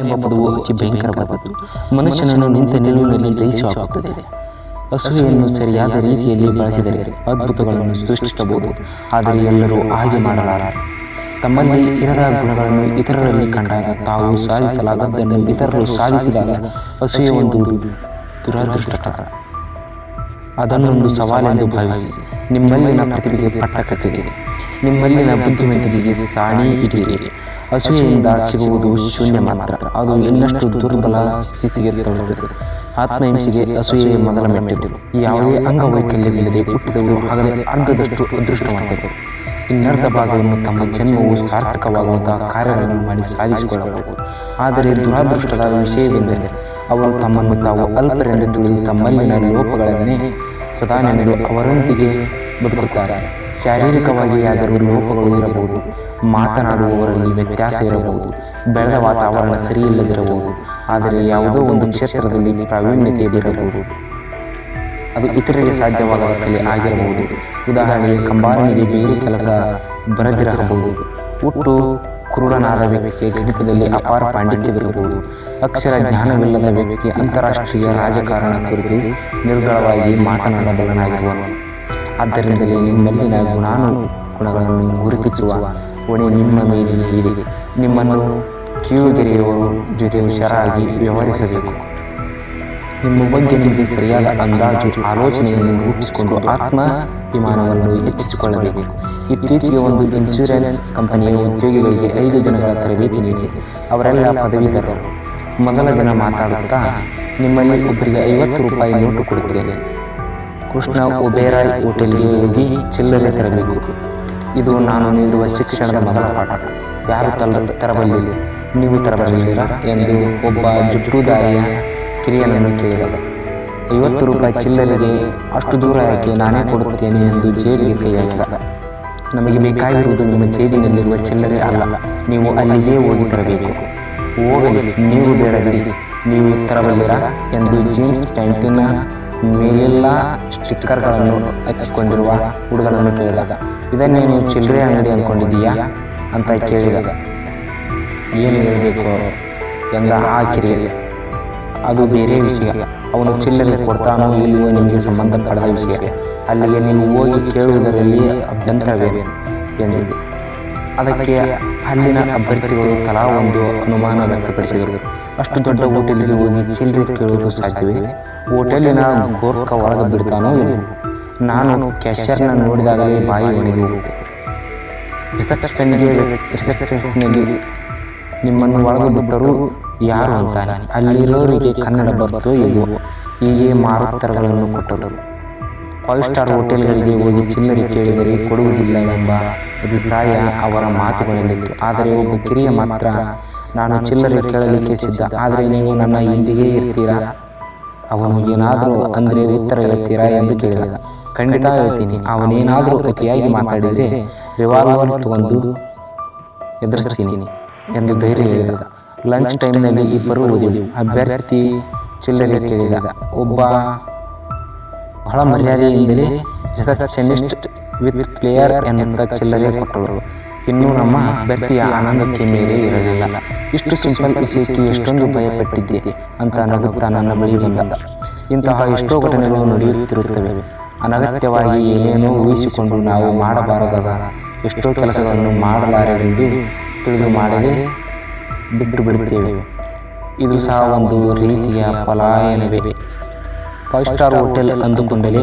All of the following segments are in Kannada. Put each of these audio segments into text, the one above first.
ಎಂಬ ಪದವು ಅತಿ ಭಯಂಕರವಾದದ್ದು. ಮನುಷ್ಯನನ್ನು ನಿಂತ ನಿಲುವಿನಲ್ಲಿ ದಹಿಸಿ ಹಾಕುತ್ತದೆ ಅಸೂಯೆಯನ್ನು ಸರಿಯಾದ ರೀತಿಯಲ್ಲಿ ಬಳಸಿದರೆ ಅದ್ಭುತಗಳನ್ನು ಸೃಷ್ಟಿಸಬಹುದು. ಆದರೆ ಎಲ್ಲರೂ ಹಾಗೆ ಮಾಡಲಾರರು. ತಮ್ಮಲ್ಲಿ ಇರದ ಗುಣಗಳನ್ನು ಇತರರಲ್ಲಿ ಕಂಡಾಗ ತಾವು ಸಾಧಿಸಲಾಗದ್ದನ್ನು ಇತರರು ಸಾಧಿಸಿದಾಗ ಅಸೂಯೆ ಹೊಂದುವುದು ದುರದೃಷ್ಟಕರ. ಅದನ್ನೊಂದು ಸವಾಲೆಂದು ಭಾವಿಸಿ, ನಿಮ್ಮಲ್ಲಿನ ಪ್ರತಿಭೆಗೆ ಪಟ್ಟ ಕಟ್ಟಿರಿ ನಿಮ್ಮಲ್ಲಿನ ಬುದ್ಧಿವಂತಿಕೆಗೆ ಸಾಣಿ ಇಡಿರಿ ಅಸೂಯೆಯಿಂದ ಸಿಗುವುದು ಶೂನ್ಯ ಮಾತ್ರ. ಅದು ಇನ್ನಷ್ಟು ದುರ್ಬಲ ಸ್ಥಿತಿಗೆ ತಳ್ಳುತ್ತದೆ. ಆತ್ಮಹಿಂಸೆಗೆ ಅಸೂಯೆ ಮೊದಲ ಮೆಟ್ಟಿದ್ದು ಯಾವುದೇ ಅಂಗವೈಕಲ್ಯವಿಲ್ಲದೆ ಹುಟ್ಟಿದವರು ಹಗಲಲ್ಲಿ ಅರ್ಧದಷ್ಟು ಅದೃಷ್ಟವಾಗುತ್ತದೆ ಇನ್ನರ್ಧ ಭಾಗವನ್ನು ತಮ್ಮ ಜನ್ಮವು ಸಾರ್ಥಕವಾಗುವಂತಹ ಕಾರ್ಯಗಳನ್ನು ಮಾಡಿ ಸಾಧಿಸಿಕೊಳ್ಳಬಹುದು. ಆದರೆ ದುರಾದೃಷ್ಟದ ವಿಷಯವೆಂದರೆ ಅವರು ತಮ್ಮನ್ನು ತಾವು ಅಲ್ಪರೆಂದು ತಿಳಿದು ತಮ್ಮಲ್ಲಿನ ಲೋಪಗಳನ್ನೇ ಸದಾ ನೆನೆದು ಅವರೊಂದಿಗೆ ಬದುಕುತ್ತಾರೆ. ಶಾರೀರಿಕವಾಗಿ ಆದರೂ ಲೋಪಗಳು ಇರಬಹುದು, ಮಾತನಾಡುವವರಲ್ಲಿ ವ್ಯತ್ಯಾಸ ಇರಬಹುದು, ಬೆಳೆದ ವಾತಾವರಣ ಸರಿಯಿಲ್ಲದಿರಬಹುದು, ಆದರೆ ಯಾವುದೋ ಒಂದು ಕ್ಷೇತ್ರದಲ್ಲಿ ಪ್ರಾವೀಣ್ಯತೆ ಇರಬಹುದು ಅದು ಇತರರಿಗೆ ಸಾಧ್ಯವಾಗದ ಕಲೆ ಆಗಿರಬಹುದು. ಉದಾಹರಣೆಗೆ ಕಂಬಾರನಿಗೆ ಬೇರೆ ಕೆಲಸ ಬರದಿರಬಹುದು. ಹುಟ್ಟು ಕ್ರೂರನಾದ ವ್ಯಕ್ತಿಗೆ ಗಣಿತದಲ್ಲಿ ಅಪಾರ ಪಾಂಡಿತ್ಯವಿರಬಹುದು. ಅಕ್ಷರ ಜ್ಞಾನವಿಲ್ಲದ ವ್ಯಕ್ತಿ ಅಂತಾರಾಷ್ಟ್ರೀಯ ರಾಜಕಾರಣ ಕುರಿತು ನಿರ್ಗಳವಾಗಿ ಮಾತನಾಡಬಲ್ಲನಾಗಿರುವನು. ಆದ್ದರಿಂದಲೇ ನಿಮ್ಮಲ್ಲಿನ ಗುಣಾನುಗುಣಗಳನ್ನು ಗುರುತಿಸುವ ಹೊಣೆ ನಿಮ್ಮ ಮೇಲೆಯೇ ಇದೆ. ನಿಮ್ಮನ್ನು ಕಿವುಗೆರೆಯುವವರು ಜೊತೆ ಹುಷಾರಾಗಿ ವ್ಯವಹರಿಸಬೇಕು. ನಿಮ್ಮ ಬಗ್ಗೆ ನಿಮಗೆ ಸರಿಯಾದ ಅಂದಾಜು, ಆಲೋಚನೆಯನ್ನು ರೂಪಿಸಿಕೊಂಡು ಆತ್ಮಾಭಿಮಾನವನ್ನು ಹೆಚ್ಚಿಸಿಕೊಳ್ಳಬೇಕು. ಇತ್ತೀಚೆಗೆ ಒಂದು ಇನ್ಶೂರೆನ್ಸ್ ಕಂಪನಿಯ ಉದ್ಯೋಗಿಗಳಿಗೆ ಐದು ದಿನಗಳ ತರಬೇತಿ ನೀಡಿದೆ. ಅವರೆಲ್ಲ ಪದವೀಧರರು. ಮೊದಲ ದಿನ ಮಾತಾಡುತ್ತಾ, ನಿಮ್ಮಲ್ಲಿ ಒಬ್ಬರಿಗೆ ಐವತ್ತು ರೂಪಾಯಿ ನೋಟು ಕೊಡುತ್ತೇನೆ. ಕೃಷ್ಣ ಉಬೇರಾಯ್ ಹೋಟೆಲ್ಗೆ ಹೋಗಿ ಚಿಲ್ಲರೆ ತರಬೇಕು. ಇದು ನಾನು ನೀಡುವ ಶಿಕ್ಷಣದ ಮೊದಲ ಪಾಠ. ಯಾರು ತಲ್ಲ ತರಬಲ್ಲಿಲ್ಲ ನೀವು ತರಬರಲಿಲ್ಲ ಎಂದು ಒಬ್ಬ ಜುಟ್ಟುದಾರಿಯ ಕಿರಿಯನನ್ನು ಕೇಳಿದ ಐವತ್ತು ರೂಪಾಯಿ ಚಿಲ್ಲರೆಗೆ ಅಷ್ಟು ದೂರ ಯಾಕೆ ನಾನೇ ಕೊಡುತ್ತೇನೆ ಎಂದು ಜೇಬಿಗೆ ಕೈ ಹಾಕಿದ. ನಮಗೆ ಬೇಕಾಗಿರುವುದು ನಿಮ್ಮ ಜೇಬಿನಲ್ಲಿರುವ ಚಿಲ್ಲರೆ ಅಲ್ಲ. ನೀವು ಅಲ್ಲಿಗೆ ಹೋಗಿ ತರಬೇಕು. ಹೋಗಲಿ, ನೀವು ಬೇಡಬೇಡಿ. ನೀವು ತರಬಲ್ಲಿರ ಎಂದು ಜೀನ್ಸ್ ಪ್ಯಾಂಟಿನ ಮೇಲೆಲ್ಲ ಸ್ಟಿಕ್ಕರ್ಗಳನ್ನು ಹಚ್ಚಿಕೊಂಡಿರುವ ಹುಡುಗನನ್ನು ಕೇಳಿದಾಗ, ಇದನ್ನೇ ನೀವು ಚಿಲ್ಲರೆ ಅಂಗಡಿ ಅಂದ್ಕೊಂಡಿದ್ದೀಯಾ? ಅಂತ ಕೇಳಿದಾಗ ಏನು ಹೇಳಬೇಕು ಎಂದ ಆ ಕಿರಿಯಲ್ಲಿ ಅದು ಬೇರೆ ವಿಷಯ. ಅವನು ಚಿಲ್ಲರೆ ಕೊಡ್ತಾನೋ ಇಲ್ಲಿಯೋ ನಿಮಗೆ ಸಂಬಂಧಪಡದ ವಿಷಯ. ಅಲ್ಲಿಗೆ ನೀವು ಹೋಗಿ ಕೇಳುವುದರಲ್ಲಿ ಅಭ್ಯಂತರವೇನು? ಎಂದಿದೆ ಅದಕ್ಕೆ ಅಲ್ಲಿನ ಅಭ್ಯರ್ಥಿಗಳು ತಲಾ ಒಂದು ಅನುಮಾನ ವ್ಯಕ್ತಪಡಿಸಿದರು. ಅಷ್ಟು ದೊಡ್ಡ ಹೋಟೆಲ್ಗೆ ಹೋಗಿ ಚಿಲ್ಲರೆ ಕೇಳುವುದು ಸಾಧ್ಯವೇ? ಹೋಟೆಲಿನ ಗೋರ್ಖ ಒಳಗೆ ಬಿಡ್ತಾನೋ ನಾನು ಕ್ಯಾಶಿಯರ್ನ ನೋಡಿದಾಗಲೇ ಬಾಯಿ ಒಣಗಿ ಹೋಗುತ್ತದೆ ರಿಸೆಪ್ಷನ್ಗೆ ರಿಸೆಪ್ಷನ್ನಲ್ಲಿ ನಿಮ್ಮನ್ನು ಒಳಗೆ ಬಿಟ್ಟರು ಯಾರು ಅಂತಾನೆ? ಅಲ್ಲಿರೋರಿಗೆ ಕನ್ನಡ ಬರ್ತೋ ಇಲ್ಲವೋ ಹೀಗೆ ಮಾರುತ್ತರಗಳನ್ನು ಕೊಟ್ಟರು. ಫೈವ್ ಸ್ಟಾರ್ ಹೋಟೆಲ್ಗಳಿಗೆ ಹೋಗಿ ಚಿಲ್ಲರೆ ಕೇಳಿದರೆ ಕೊಡುವುದಿಲ್ಲ ಎಂಬ ಅಭಿಪ್ರಾಯ ಅವರ ಮಾತುಗಳಲ್ಲಿತ್ತು ಆದರೆ ಒಬ್ಬ ಕಿರಿಯ ಮಾತ್ರ, ನಾನು ಚಿಲ್ಲರೆ ಕೇಳಲಿಕ್ಕೆ ಸಿದ್ಧ. ಆದರೆ ನೀವು ನನ್ನ ಹಿಂದಿಗೆ ಇರ್ತೀರಾ? ಅವನು, ಏನಾದರೂ ಅಂದರೆ ಉತ್ತರ ಹೇಳ್ತೀರಾ? ಎಂದು ಕೇಳಿದ. ಖಂಡಿತ ಹೇಳ್ತೀನಿ. ಅವನೇನಾದರೂ ಅತಿಯಾಗಿ ಮಾತಾಡಿದರೆ ರಿವಾಲ್ವರ್ ಒಂದು ಎದುರಿಸ್ತೀನಿ ಎಂದು ಧೈರ್ಯ ಹೇಳಿದ. ಲಂಚ್ ಟೈಮ್ನಲ್ಲಿ ಇಬ್ಬರು ಓದಿದ್ದೆವು ಅಭ್ಯರ್ಥಿ ಚಿಲ್ಲರೆ ಕೇಳಿದ. ಒಬ್ಬ ಬಹಳ ಮರ್ಯಾದೆಯಿಂದಲೇ ರಿಸೆಪ್ಷನಿಸ್ಟ್ ವಿತ್ ಪ್ಲೇಯರ್ ಎಂದ ಚಿಲ್ಲರೆ ಕೊಟ್ಟಳು ಇನ್ನೂ ನಮ್ಮ ಅಭ್ಯರ್ಥಿಯ ಆನಂದಕ್ಕೆ ಮೇರೆ ಇರಲಿಲ್ಲ. ಇಷ್ಟು ಸಿಂಪಲ್ ವಿಷಯಕ್ಕೆ ಎಷ್ಟೊಂದು ಭಯಪಟ್ಟಿದ್ದೆ ಅಂತ ನಗುತ್ತಾ ನನ್ನ ಬಳಿ ಬಂದ. ಇಂತಹ ಎಷ್ಟೋ ಘಟನೆಗಳು ನಡೆಯುತ್ತಿರುತ್ತವೆ. ಅನಗತ್ಯವಾಗಿ ಏನೇನೋ ಊಹಿಸಿಕೊಂಡು ನಾವು ಮಾಡಬಾರದಾದ ಎಷ್ಟೋ ಕೆಲಸಗಳನ್ನು ಮಾಡಲಾರೆಂದು ತಿಳಿದು ಮಾಡದೆ ಬಿಟ್ಟು ಬಿಡುತ್ತೇವೆ. ಇದು ಸಹ ಒಂದು ರೀತಿಯ ಪಲಾಯನವೇ. ಫೈವ್ ಸ್ಟಾರ್ ಹೋಟೆಲ್ ಅಂದುಕೊಂಡಲೇ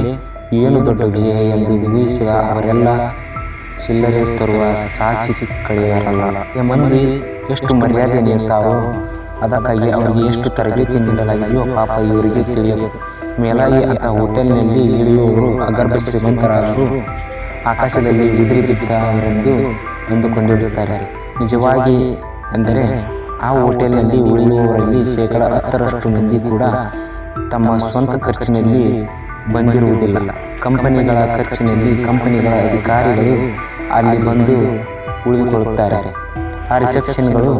ಏನು ದೊಡ್ಡ ವಿಜಯ ಎಂದು ಊಹಿಸಿದ ಅವರೆಲ್ಲ ಚಿಲ್ಲರೆ ತರುವ ಸಾಹಸಿ ಕಳೆಯಲ್ಲ ಮಂದಿ ಎಷ್ಟು ಮರ್ಯಾದೆ ನೀಡ್ತಾರೋ, ಅದಕ್ಕಾಗಿ ಅವರಿಗೆ ಎಷ್ಟು ತರಬೇತಿ ನೀಡಲಾಗಿದೆಯೋ ಪಾಪ ಇವರಿಗೆ ತಿಳಿಯದು. ಮೇಲಾಗಿ ಅಂತ ಹೋಟೆಲ್ನಲ್ಲಿ ಇಳಿಯುವವರು ಅಗರ್ಭ ಶ್ರೀಮಂತರಾದರು ಆಕಾಶದಲ್ಲಿ ಉದುರಿ ಬಿದ್ದವರೆಂದು ಅಂದುಕೊಂಡಿರುತ್ತಾರೆ ನಿಜವಾಗಿ ಅಂದರೆ ಆ ಹೋಟೆಲ್ನಲ್ಲಿ ಉಳಿಯುವವರಲ್ಲಿ ಶೇಕಡ ಹತ್ತರಷ್ಟು ಮಂದಿ ಕೂಡ ತಮ್ಮ ಸ್ವಂತ ಖರ್ಚಿನಲ್ಲಿ ಬಂದಿರುವುದಿಲ್ಲ. ಕಂಪನಿಗಳ ಖರ್ಚಿನಲ್ಲಿ ಕಂಪನಿಗಳ ಅಧಿಕಾರಿಗಳು ಅಲ್ಲಿ ಬಂದು ಉಳಿದುಕೊಳ್ಳುತ್ತಾರೆ. ಆ ರಿಸೆಪ್ಷನ್ಗಳು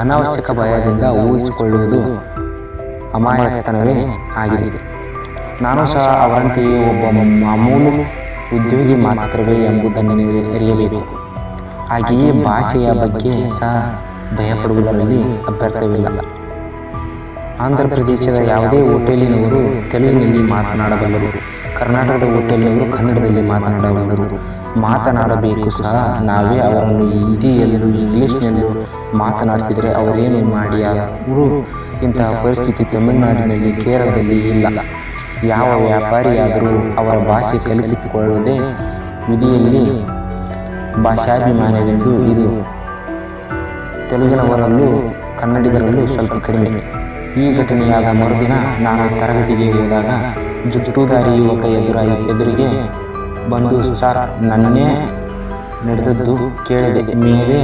ಅನಾವಶ್ಯಕ ಭಯದಿಂದ ಊಹಿಸಿಕೊಳ್ಳುವುದು ಅಮಾಯಕತನವೇ ಆಗಿದೆ. ನಾನು ಸಹ ಅವರಂತೆಯೇ ಒಬ್ಬ ಮಾಮೂಲು ಉದ್ಯೋಗಿ ಮಾತ್ರವೇ ಎಂಬುದನ್ನು ನೀವು ಅರಿಯಬೇಕು ಹಾಗೆಯೇ ಭಾಷೆಯ ಬಗ್ಗೆ ಸಹ ಭಯಪಡುವುದರಲ್ಲಿ ಅಭ್ಯರ್ಥವಿಲ್ಲ. ಆಂಧ್ರ ಪ್ರದೇಶದ ಯಾವುದೇ ಹೋಟೆಲಿನವರು ತೆಲುಗಿನಲ್ಲಿ ಮಾತನಾಡಬಲ್ಲರು, ಕರ್ನಾಟಕದ ಹೋಟೆಲ್ನವರು ಕನ್ನಡದಲ್ಲಿ ಮಾತನಾಡಬಲ್ಲರು. ಮಾತನಾಡಬೇಕು ಸಹ. ನಾವೇ ಅವರನ್ನು ಹಿಂದಿಯಲ್ಲೂ ಇಂಗ್ಲೀಷ್ನಲ್ಲೂ ಮಾತನಾಡಿಸಿದರೆ ಅವರೇನು ಮಾಡಿ ಅವರು ಇಂತಹ ಪರಿಸ್ಥಿತಿ ತಮಿಳುನಾಡಿನಲ್ಲಿ ಕೇರಳದಲ್ಲಿ ಇಲ್ಲ. ಯಾವ ವ್ಯಾಪಾರಿಯಾದರೂ ಅವರ ಭಾಷೆ ಕಲಿತುಕೊಳ್ಳದೆ ವಿಧಿಯಲ್ಲಿ ಭಾಷಾಭಿಮಾನವೆಂದು ಇದು. ತೆಲುಗಿನವರಲ್ಲೂ ಕನ್ನಡಿಗರಲ್ಲೂ ಸ್ವಲ್ಪ ಕಡಿಮೆ. ಈ ಘಟನೆಯಾದ ಮರುದಿನ ನಾನು ತರಗತಿಗೆ ಹೋದಾಗ ಜುಟ್ಟುದಾರಿ ಯುವಕ ಎದುರ ಎದುರಿಗೆ ಬಂದು, ಸರ್ ನನ್ನೇ ನಡೆದದ್ದು ಕೇಳಿದೆ. ಮೇಲೆ,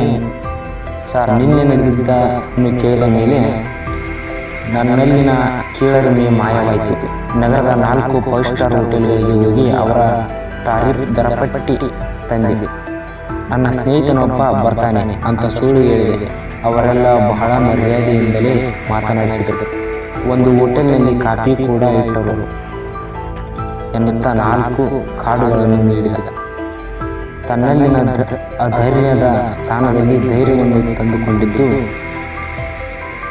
ಸರ್, ನಿನ್ನೆ ನಡೆದಿದ್ದನ್ನು ಕೇಳಿದ ಮೇಲೆ ನನ್ನಲ್ಲಿನ ಕೀಳರಿಮೆ ಮಾಯವಾಯಿತು. ನಗರದ ನಾಲ್ಕು ಫೈವ್ ಸ್ಟಾರ್ ಹೋಟೆಲ್ಗಳಿಗೆ ಹೋಗಿ ಅವರ ತಾರೀಫ್ ದರಪಟ್ಟಿ ತಂದೆ ನನ್ನ ಸ್ನೇಹಿತನೊಬ್ಬ ಬರ್ತಾನೆ ಅಂತ ಸುಳ್ಳು ಹೇಳಿದೆ. ಅವರೆಲ್ಲ ಬಹಳ ಮರ್ಯಾದೆಯಿಂದಲೇ ಮಾತನಾಡಿಸಿದರು. ಒಂದು ಹೋಟೆಲ್ನಲ್ಲಿ ಕಾಫಿ ಕೂಡ ಇಟ್ಟರು. ಎನ್ನುತ್ತಾ ನಾಲ್ಕು ಕಾರ್ಡುಗಳನ್ನು ನೀಡಿದ. ತನ್ನಲ್ಲಿನ ಆ ಅಧೈರ್ಯದ ಸ್ಥಾನದಲ್ಲಿ ಧೈರ್ಯವನ್ನು ತಂದುಕೊಂಡಿದ್ದು,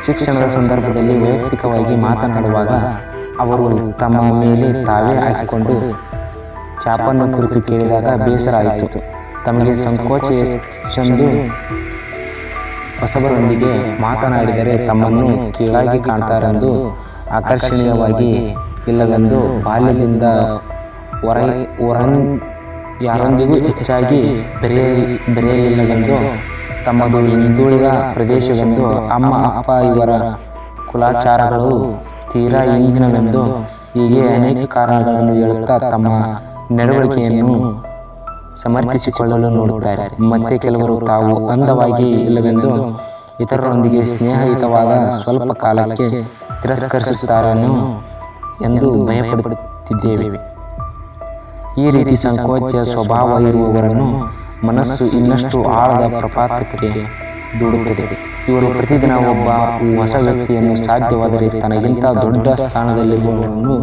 ಶಿಕ್ಷಣದ ಸಂದರ್ಭದಲ್ಲಿ ವೈಯಕ್ತಿಕವಾಗಿ ಮಾತನಾಡುವಾಗ ಅವರು ತಮ್ಮ ಮೇಲೆ ತಾವೇ ಹಾಕಿಕೊಂಡು, ಚಾಪನ್ನು ಕುರಿತು ಕೇಳಿದಾಗ ಬೇಸರ ಆಯಿತು. ತಮಗೆ ಸಂಕೋಚ ಹೆಚ್ಚೆಂದು ಹೊಸಬರೊಂದಿಗೆ ಮಾತನಾಡಿದರೆ ತಮ್ಮನ್ನು ಕೀಳಾಗಿ ಕಾಣ್ತಾರೆಂದು ಆಕರ್ಷಣೀಯವಾಗಿ ಇಲ್ಲವೆಂದು ಬಾಲ್ಯದಿಂದ ಹೊರ ಹೊರ ಯಾರೊಂದಿಗೂ ಹೆಚ್ಚಾಗಿ ಬೆರೆಯ ಬೆರೆಯಲಿಲ್ಲವೆಂದು ತಮ್ಮದು ಹಿಂದುಳಿದ ಪ್ರದೇಶವೆಂದು ಅಮ್ಮ ಅಪ್ಪ ಇವರ ಕುಲಾಚಾರಗಳು ತೀರಾ ಈಗಿನವೆಂದು ಹೀಗೆ ಅನೇಕ ಕಾರಣಗಳನ್ನು ಹೇಳುತ್ತಾ ತಮ್ಮ ನಡವಳಿಕೆಯನ್ನು ಸಮರ್ಥಿಸಿಕೊಳ್ಳಲು ನೋಡುತ್ತಾರೆ. ಮತ್ತೆ ಕೆಲವರು ತಾವು ಅಂದವಾಗಿ ಇಲ್ಲವೆಂದು ಇತರರೊಂದಿಗೆ ಸ್ನೇಹಯುತವಾದ ಸ್ವಲ್ಪ ಕಾಲಕ್ಕೆ ತಿರಸ್ಕರಿಸುತ್ತಾರೆನು ಎಂದು ಭಯಪಡುತ್ತಿದ್ದೇವೆ. ಈ ರೀತಿ ಸಂಕೋಚ ಸ್ವಭಾವ ಇರುವವರನ್ನು ಮನಸ್ಸು ಇನ್ನಷ್ಟು ಆಳದ ಪ್ರಪಾತಕ್ಕೆ ದೂಡುತ್ತದೆ ಇವರು ಪ್ರತಿದಿನ ಒಬ್ಬ ಹೊಸ ವ್ಯಕ್ತಿಯನ್ನು ಸಾಧ್ಯವಾದರೆ ತನಗಿಂತ ದೊಡ್ಡ ಸ್ಥಾನದಲ್ಲಿರುವವರನ್ನು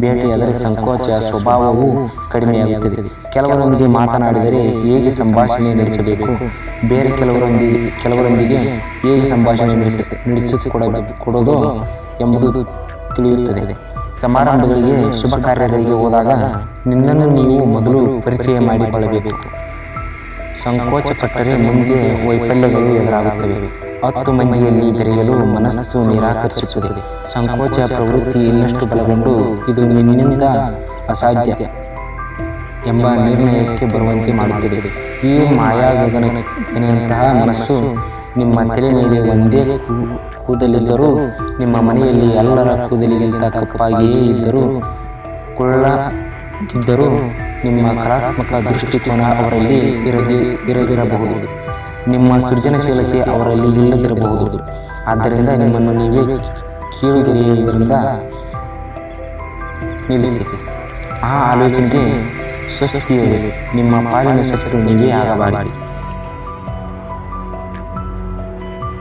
ಭೇಟಿಯಾದರೆ ಸಂಕೋಚ ಸ್ವಭಾವವು ಕಡಿಮೆಯಾಗುತ್ತದೆ. ಕೆಲವರೊಂದಿಗೆ ಮಾತನಾಡಿದರೆ ಹೇಗೆ ಸಂಭಾಷಣೆ ನಡೆಸಬೇಕು? ಬೇರೆ ಕೆಲವರೊಂದಿಗೆ ಕೆಲವರೊಂದಿಗೆ ಹೇಗೆ ಸಂಭಾಷಣೆ ನಡೆಸ, ನಡೆಸಿಕೊಡ, ಕೊಡೋದು ಎಂಬುದು ತಿಳಿಯುತ್ತದೆ. ಸಮಾರಂಭಗಳಿಗೆ ಶುಭ ಕಾರ್ಯಗಳಿಗೆ ಹೋದಾಗ ನಿನ್ನನ್ನು ನೀವು ಮೊದಲು ಪರಿಚಯ ಮಾಡಿಕೊಳ್ಳಬೇಕು. ಸಂಕೋಚ ಪಟ್ಟರೆ ಮುಂದೆ ವೈಫಲ್ಯಗಳು ಎದುರಾಗುತ್ತವೆ. ಹತ್ತು ಮಂದಿಯಲ್ಲಿ ಬೆರೆಯಲು ಮನಸ್ಸು ನಿರಾಕರಿಸುತ್ತದೆ. ಸಂಕೋಚ ಪ್ರವೃತ್ತಿ ಇನ್ನಷ್ಟು ಬಲಗೊಂಡು ಇದು ನಿನ್ನಿಂದ ಅಸಾಧ್ಯ ಎಂಬ ನಿರ್ಣಯಕ್ಕೆ ಬರುವಂತೆ ಮಾಡುತ್ತದೆ. ಈ ಮಾಯಾ ಗಗನಂತಹ ಮನಸ್ಸು ನಿಮ್ಮ ತಲೆ ಮೇಲೆ ಒಂದೇ ಕೂದಲಿದ್ದರೂ ನಿಮ್ಮ ಮನೆಯಲ್ಲಿ ಎಲ್ಲರ ಕೂದಲಿಗಿಂತ ಕಪ್ಪಾಗಿಯೇ ಇದ್ದರೂ ಕೊಳ್ಳಗಿದ್ದರೂ ನಿಮ್ಮ ಕಲಾತ್ಮಕ ದೃಷ್ಟಿಕೋನ ಅವರಲ್ಲಿ ಇರದೇ ಇರದಿರಬಹುದು. ನಿಮ್ಮ ಸೃಜನಶೀಲತೆ ಅವರಲ್ಲಿ ಇಲ್ಲದಿರಬಹುದು. ಆದ್ದರಿಂದ ನಿಮ್ಮನ್ನು ನೀವೇ ಕೀಳುಗೆರೆಯುವುದರಿಂದ ನಿಲ್ಲಿಸಿ. ಆ ಆಲೋಚನೆಗೆ ಶಕ್ತಿಯಲ್ಲಿ ನಿಮ್ಮ ಪಾಲಿನ ಶತ್ರು ನೀವೇ ಆಗಬಾರದು.